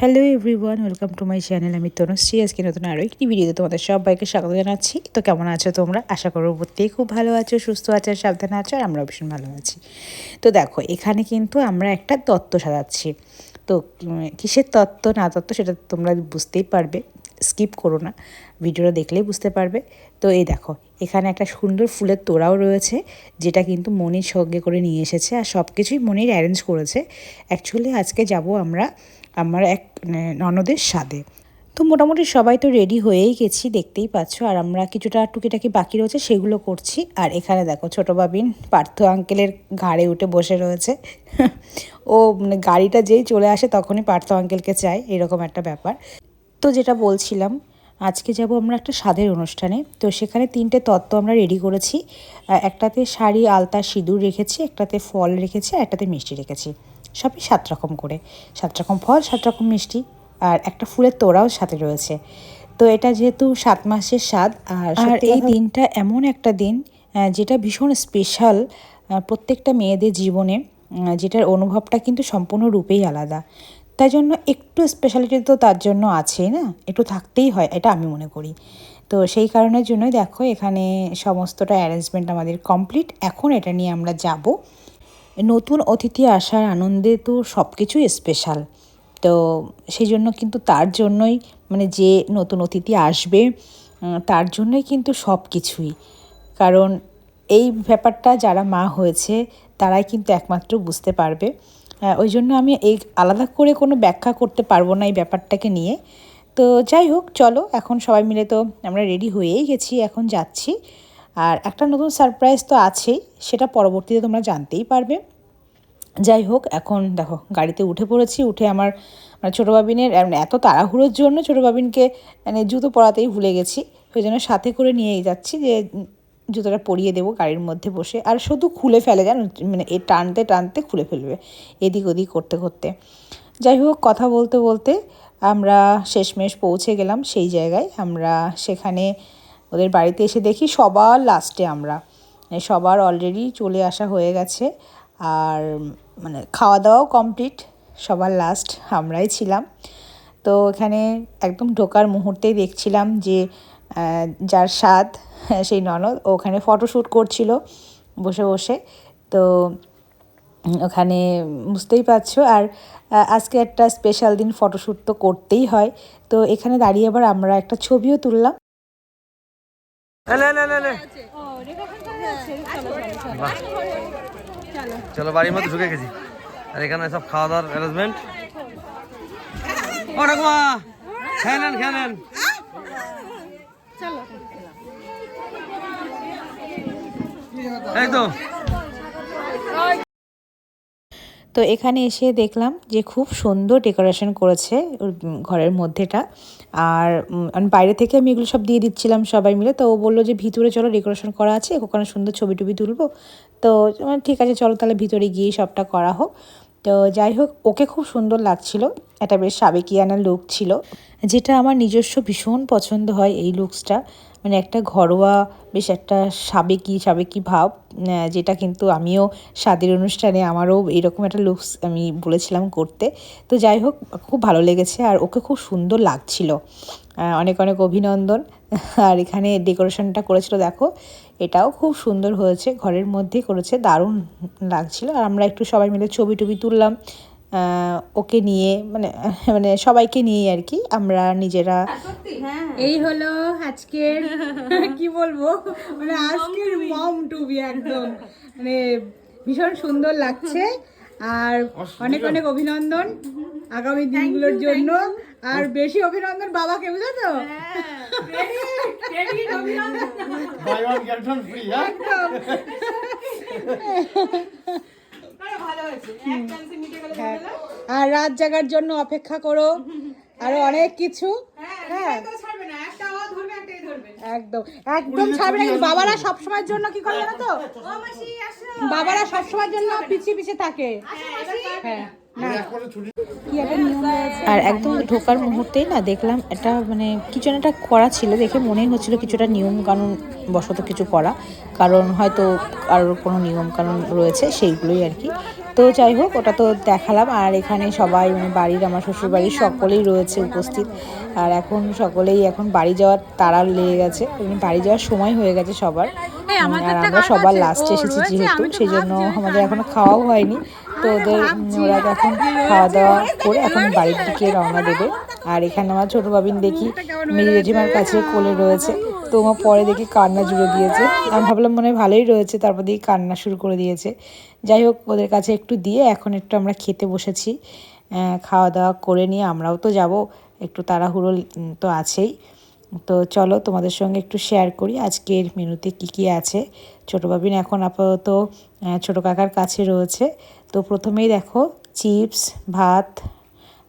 Hello everyone, welcome to my channel. আমি তনুশ্রী। আজকে নতুন আরও একটি ভিডিওতে তোমাদের সবাইকে স্বাগত জানাচ্ছি। তো কেমন আছো তোমরা? আশা করো প্রত্যেকেই খুব ভালো আছো, সুস্থ আছো, সাবধানে আছো, আর আমরা ভীষণ ভালো আছি। তো দেখো, এখানে কিন্তু আমরা একটা তত্ত্ব সাজাচ্ছি। তো কিসের তত্ত্ব, না তত্ত্ব সেটা তোমরা বুঝতেই পারবে। স্কিপ করো না। ভিডিওটা দেখলেই বুঝতে পারবে। তো এই দেখো এখানে একটা সুন্দর ফুলের তোড়াও রয়েছে যেটা কিন্তু মনির সঙ্গে করে নিয়ে এসেছে আর সব কিছুই মনির অ্যারেঞ্জ করেছে। অ্যাকচুয়ালি আজকে যাব আমরা আমার এক মানে, ননদের স্বাদে তো মোটামুটি সবাই তো রেডি হয়েই গেছি দেখতেই পাচ্ছ। আর আমরা কিছুটা টুকিটাকি বাকি রয়েছে সেগুলো করছি। আর এখানে দেখো ছোটো বাবিন পার্থ আঙ্কেলের ঘাড়ে উঠে বসে রয়েছে। ও মানে গাড়িটা যেই চলে আসে তখনই পার্থ আঙ্কেলকে চায় এরকম একটা ব্যাপার। তো যেটা বলছিলাম আজকে যাব আমরা একটা স্বাদের অনুষ্ঠানে। তো সেখানে তিনটে তত্ত্ব আমরা রেডি করেছি। একটাতে শাড়ি আলতা সিঁদুর রেখেছি একটাতে ফল রেখেছি আর একটাতে মিষ্টি রেখেছি। সবই সাত রকম করে। সাত রকম ফল সাত রকম মিষ্টি আর একটা ফুলের তোড়াও সাথে রয়েছে। তো এটা যেহেতু সাত মাসের স্বাদ আর আর এই দিনটা এমন একটা দিন যেটা ভীষণ স্পেশাল প্রত্যেকটা মেয়েদের জীবনে যেটার অনুভবটা কিন্তু সম্পূর্ণরূপেই আলাদা। তাই জন্য একটু স্পেশালিটি তো তার জন্য আছেই না? একটু থাকতেই হয়, এটা আমি মনে করি। তো সেই কারণের জন্যই দেখো, এখানে সমস্তটা অ্যারেঞ্জমেন্ট আমাদের কমপ্লিট এখন এটা নিয়ে আমরা যাব। নতুন অতিথি আসার আনন্দে তো সব কিছুই স্পেশাল তো সেই জন্য কিন্তু তার জন্যই মানে যে নতুন অতিথি আসবে তার জন্যই কিন্তু সব কিছুই কারণ এই ব্যাপারটা যারা মা হয়েছে, তারাই কিন্তু একমাত্র বুঝতে পারবে। ওই জন্য আমি এই আলাদা করে কোনো ব্যাখ্যা করতে পারব না এই ব্যাপারটাকে নিয়ে। তো যাই হোক, চলো, এখন সবাই মিলে তো আমরা রেডি হয়েই গেছি, এখন যাচ্ছি। আর একটা নতুন সারপ্রাইজ তো আছেই, সেটা পরবর্তীতে তোমরা জানতেই পারবে। যাই হোক, এখন দেখো, গাড়িতে উঠে পড়েছি, উঠে আমার মানে ছোটো বাবিনের এত তাড়াহুড়োর জন্য ছোটো বাবিনকে মানে জুতো পরাতেই ভুলে গেছি। ওই জন্য সাথে করে নিয়েই যাচ্ছি যে জুতোটা পরিয়ে দেবো গাড়ির মধ্যে বসে। আর শুধু খুলে ফেলে, জানো? মানে এ টানতে টানতে খুলে ফেলবে, এদিক ওদিক করতে করতে। যাই হোক, কথা বলতে বলতে আমরা শেষমেশ পৌঁছে গেলাম সেই জায়গায়। আমরা সেখানে ওদের বাড়িতে এসে দেখি সবার লাস্টে আমরা। মানে সবার অলরেডি চলে আসা হয়ে গেছে। আর মানে খাওয়া দাওয়াও কমপ্লিট সবার লাস্ট আমরাই ছিলাম। তো এখানে একদম ঢোকার মুহূর্তেই দেখছিলাম যে যার স্বাদ সেই ননদ। ওখানে ফটোশ্যুট করছিল বসে বসে। তো ওখানে বুঝতেই পারছ। আর আজকে একটা স্পেশাল দিন ফটোশ্যুট তো করতেই হয়। তো এখানে দাঁড়িয়ে আবার আমরা একটা ছবিও তুললাম। চলো বাড়ির মধ্যে ঢুকে গেছি। আর এখানে সব খাওয়া দাওয়ার অ্যারেঞ্জমেন্ট নেন খেয়ে নেন। তো এখানে এসে দেখলাম যে খুব সুন্দর ডেকোরেশন করেছে ঘরের মধ্যেটা। আর বাইরে থেকে আমি এগুলো সব দিয়ে দিচ্ছিলাম সবাই মিলে। তো ও বলল যে ভিতরে চলো ডেকোরেশন করা আছে ওখানে সুন্দর ছবি টবি তুলবো। তো আমি, ঠিক আছে চলো তাহলে ভিতরে গিয়ে সবটা করা হোক। তো যাই হোক ওকে খুব সুন্দর লাগছিল। একটা বেশ সাবেকিয়ানা লুক ছিল। যেটা আমার নিজস্ব ভীষণ পছন্দ হয় এই লুকসটা মানে একটা ঘরোয়া বেশ একটা সাবেকি সাবেকি ভাব যেটা কিন্তু আমিও স্বাদের অনুষ্ঠানে আমারও এরকম একটা লুকস আমি বলেছিলাম করতে। তো যাই হোক, খুব ভালো লেগেছে আর ওকে খুব সুন্দর লাগছিল। অনেক অনেক অভিনন্দন। আর এখানে ডেকোরেশনটা করেছিল, দেখো, এটাও খুব সুন্দর হয়েছে, ঘরের মধ্যেই করেছে, দারুণ লাগছিল। আর আমরা একটু সবাই মিলে ছবি টবি তুললাম ওকে নিয়ে মানে মানে সবাইকে নিয়ে আর কি আমরা নিজেরা এই হলো আজকের কি বলব? মানে আজকের মম টুবি একদম। মানে ভীষণ সুন্দর লাগছে। আর অনেক অনেক অভিনন্দন আগামী দিনগুলোর জন্য। আর বেশি অভিনন্দন বাবাকে বুঝলো তো একদম। হ্যাঁ। আর রাত জাগার জন্য অপেক্ষা করো। আরও অনেক কিছু। হ্যাঁ একদম। একদম ছাড়বে না বাবারা সবসময়ের জন্য কি করে জানো তো? বাবারা সবসময়ের জন্য পিছিয়ে পিছিয়ে থাকে। হ্যাঁ আর একদম ঢোকার মুহূর্তেই না দেখলাম এটা মানে কিছু না একটা করা ছিল দেখে মনেই হচ্ছিল কিছুটা নিয়ম কানুন বশত কিছু করা কারণ হয়তো আর কোনো নিয়ম কানুন রয়েছে সেইগুলোই আর কি। তো যাই হোক ওটা তো দেখালাম আর এখানে সবাই মানে বাড়ির আমার শ্বশুর বাড়ির সকলেই রয়েছে উপস্থিত। আর এখন সকলেই এখন বাড়ি যাওয়ার তাড়া লেগে গেছে মানে বাড়ি যাওয়ার সময় হয়ে গেছে সবার। আর আমরা সবার লাস্টে এসেছি যেহেতু সেই জন্য আমাদের এখনও খাওয়াও হয়নি। তো ওদের ওরা এখন খাওয়া দাওয়া করে এখন বাড়ির দিকে রওনা দেবে। আর এখানে আমার ছোটো বাবিন দেখি মেরি জেঠিমার কাছে কোলে রয়েছে। তো আমার পরে দেখি কান্না জুড়ে দিয়েছে। আমি ভাবলাম মনে হয় ভালোই রয়েছে তারপর দেখি কান্না শুরু করে দিয়েছে। যাই হোক ওদের কাছে একটু দিয়ে এখন একটু আমরা খেতে বসেছি। খাওয়া দাওয়া করে নিয়ে আমরাও তো যাব একটু তাড়াহুড়ো তো আছেই। তো চলো তোমাদের সঙ্গে একটু শেয়ার করি আজকের মেনুতে কি কি আছে। ছোটো বাবিন এখন আপাতত ছোটো কাকার কাছে রয়েছে। তো প্রথমেই দেখো চিপস ভাত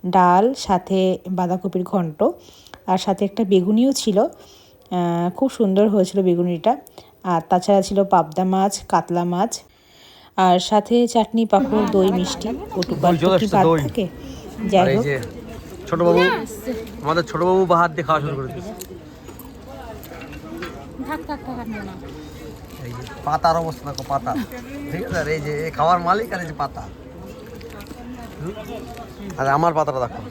ডাল সাথে বাঁধাকপির ঘন্ট আর সাথে একটা বেগুনিও ছিল। খুব সুন্দর হয়েছিল বেগুনিটা। আর তাছাড়া ছিল পাবদা মাছ কাতলা মাছ আর সাথে চাটনি পাঁপড় দই মিষ্টি ওটুকার কি বাদ থাকে। যাই হোক। যে ছোট বাবু আমাদের ছোট বাবু বা হাত দিয়ে খাওয়া শুরু করে দিয়েছে। এই যে পাতার অবস্থা দেখো পাতা। ঠিক আছে? আর এই যে এই খাওয়ার মালিক আর এই যে পাতা। আর আমার পাতাটা দেখো।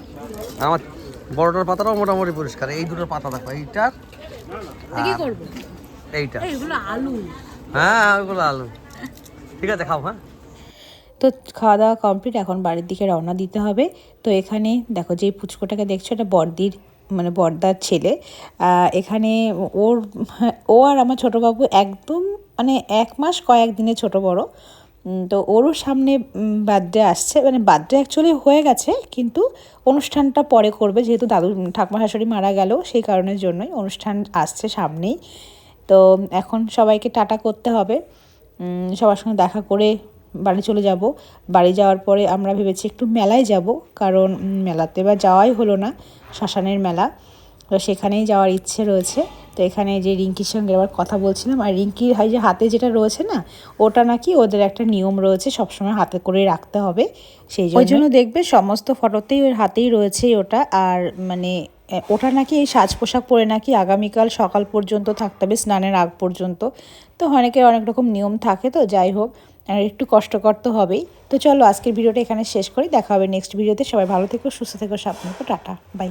আমার বড়টার পাতাটাও মোটামুটি পরিষ্কার। এই দুটোর পাতা দেখো এইটার এইটা। আলু। হ্যাঁ ওইগুলো আলু। ঠিক আছে খাও হ্যাঁ। তো খাওয়া দাওয়া কমপ্লিট এখন বাড়ির দিকে রওনা দিতে হবে। তো এখানে দেখো যে পুচকোটাকে দেখছ এটা বর্দির মানে বর্দার ছেলে এখানে ওর, ও আর আমার ছোটো বাবু একদম মানে এক মাস কয়েক দিনে ছোট বড়। তো ওরও সামনে বার্থডে আসছে মানে বার্থডে অ্যাকচুয়ালি হয়ে গেছে, কিন্তু অনুষ্ঠানটা পরে করবে, যেহেতু দাদু ঠাকুমা শাশুড়ি মারা গেল, সেই কারণের জন্যই অনুষ্ঠান আসছে সামনেই। তো এখন সবাইকে টাটা করতে হবে। সবার সঙ্গে দেখা করে বাড়ি চলে যাব। বাড়ি যাওয়ার পরে আমরা ভেবেছি একটু মেলায় যাব কারণ মেলাতে বা যাওয়াই হলো না শ্মশানের মেলা। তো সেখানেই যাওয়ার ইচ্ছে রয়েছে। তো এখানে যে রিঙ্কির সঙ্গে আবার কথা বলছিলাম আর রিঙ্কির হাই যে হাতে যেটা রয়েছে না ওটা নাকি ওদের একটা নিয়ম রয়েছে সবসময় হাতে করে রাখতে হবে। সেই জন্য ওই জন্য দেখবে সমস্ত ফটোতেই ওর হাতেই রয়েছে ওটা আর মানে ওটা নাকি এই সাজ পোশাক পরে নাকি আগামীকাল সকাল পর্যন্ত থাকতে হবে স্নানের আগ পর্যন্ত। তো অনেকের অনেক রকম নিয়ম থাকে তো যাই হোক আর একটু কষ্টকর তো হবেই। তো চলো আজকের ভিডিওটা এখানে শেষ করি। দেখা হবে নেক্সট ভিডিওতে সবাই ভালো থেকো, সুস্থ থেকো, সাবধান থেকো। টাটা। বাই